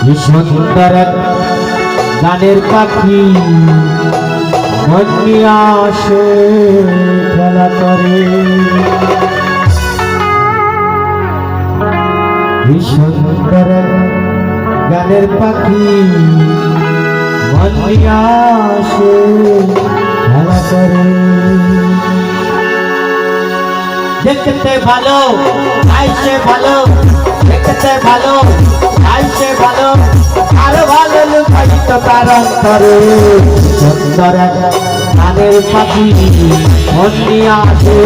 কি সুন্দর এক গানের পাখি। মন নিয়ে আসে, খেলা করে। সুন্দর গানের পাখি। মন নিয়ে আসে, খেলা করে। দেখতে ভালো আইসে ভালো, দেখতে ভালো। আইসে ভালো আরও ভালো লুকাইত তার অন্তরে। সুন্দর এক গানের পাখি আসে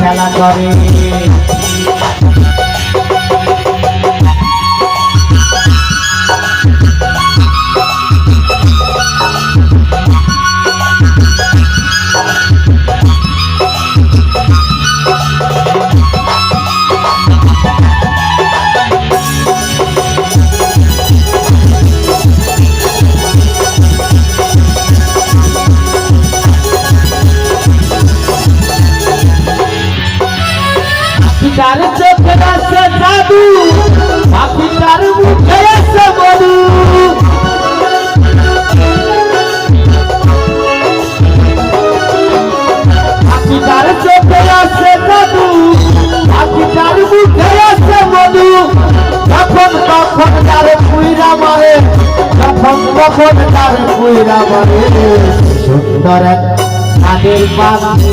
খেলা করে। পাখিটার চোখে আছে জাদু পাখিটার মুখে আছে মধু। পাখিটার চোখে আছে জাদু পাখিটার মুখে আছে মধু। যখন তখন তার পুইরা মারে, যখন তখন তার পুইরা মারে। সুন্দর এক তাদের পাখি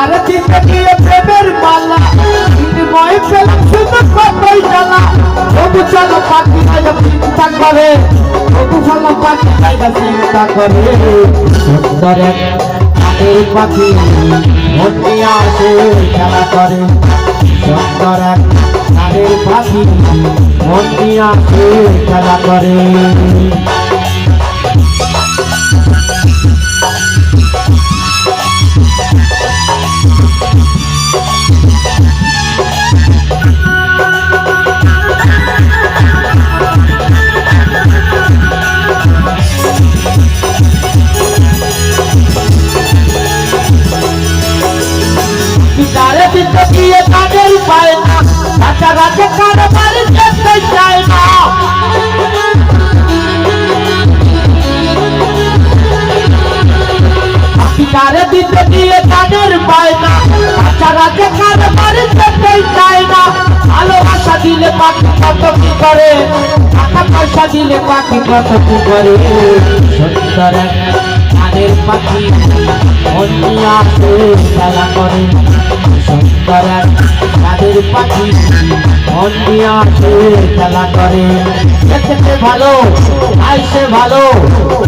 পাখিটার চিত্রে দিয়ে প্রেমের মালা বিনিময়ে পেলাম শুধু কতই জানা তবু চলো পাখি আজ চিন্তা করে তবু চলো পাখি আজ চিন্তা করে সুন্দর এক পাখি মন্দি আসে খেলা করে। সুন্দর এক কাকের পাখি মন্দি আসে খেলা করে। দিতে গিয়ে তাদের পায় না। রাজা রাজা কারবারে যেতে চায় না। পিতারে দিতে গিয়ে তাদের পায় না। রাজা রাজা কারবারে যেতে চায় না। ভালোবাসা দিলে পাখি কত কি করে? টাকা পয়সা দিলে পাখি কত কি করে? সুন্দর কানের পাখি অন্য খেলা করে। সুন্দর এক কানের পাখি অন্য খেলা করে। দেখতে ভালো আইসে ভালো,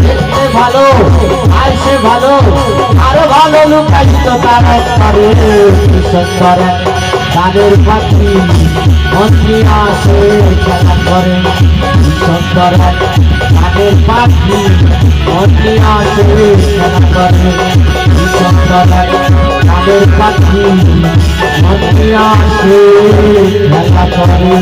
দেখতে ভালো আইসে ভালো, আরও ভালো লুকাইত তার করে সুন্দর এক কানের পাখি অন্য খেলা করে। সুন্দর তাদের পাখি অতি খেলা করে সুন্দর এক পাখি অতি আসে খেলা করে